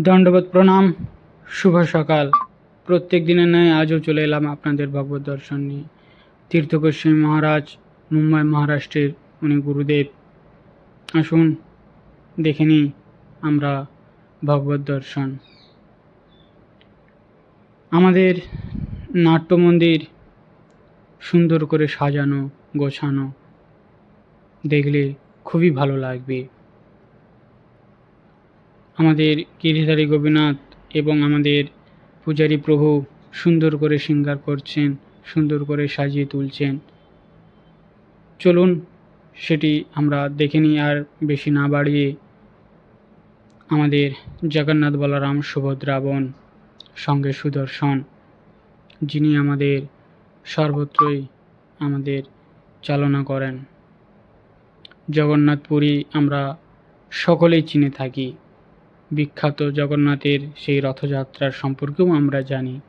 দণ্ডবোধ, প্রণাম, শুভ সকাল। প্রত্যেক দিনের ন্যায় আজও চলে এলাম আপনাদের ভগবত দর্শন নিয়ে। তীর্থগোস্বামী মহারাজ, মুম্বাই মহারাষ্ট্রের উনি গুরুদেব। আসুন, দেখে নিই আমরা ভগবত দর্শন। আমাদের নাট্য মন্দির সুন্দর করে সাজানো, গোছানো, দেখলে খুবই ভালো লাগবে। আমাদের গিরিধারী গোপীনাথ এবং আমাদের পূজারী প্রভু সুন্দর করে শৃঙ্গার করছেন, সুন্দর করে সাজিয়ে তুলছেন। চলুন, সেটি আমরা দেখে নিই আর বেশি না বাড়িয়ে আমাদের জগন্নাথ বলরাম সুভদ্রা বোন সঙ্গে সুদর্শন, যিনি আমাদের সর্বত্রই আমাদের চালনা করেন। জগন্নাথপুরী আমরা সকলেই চিনে থাকি। বিখ্যাত জগন্নাথের সেই রথযাত্রার সম্পর্কেও আমরা জানি।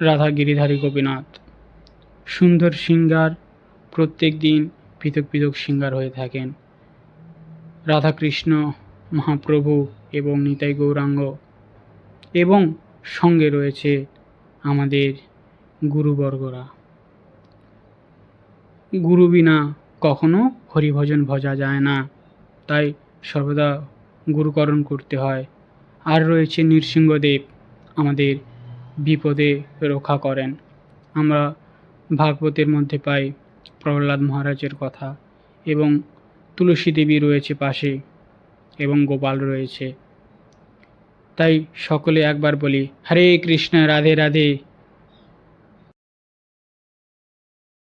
রাধা গিরিধারী গোপীনাথ, সুন্দর সিঙ্গার, প্রত্যেক দিন পৃথক পৃথক সিঙ্গার হয়ে থাকেন। রাধাকৃষ্ণ, মহাপ্রভু এবং নিতাই গৌরাঙ্গ এবং সঙ্গে রয়েছে আমাদের গুরুবর্গরা। গুরু বিনা কখনো হরিভজন ভজা যায় না, তাই সর্বদা গুরুকরণ করতে হয়। আর রয়েছে নৃসিংহদেব, আমাদের বিপদে রক্ষা করেন। আমরা ভাগবতের মধ্যে পাই প্রহ্লাদ মহারাজের কথা এবং তুলসী দেবী রয়েছে পাশে এবং গোপাল রয়েছে। তাই সকলে একবার বলি, হরে কৃষ্ণ, রাধে রাধে।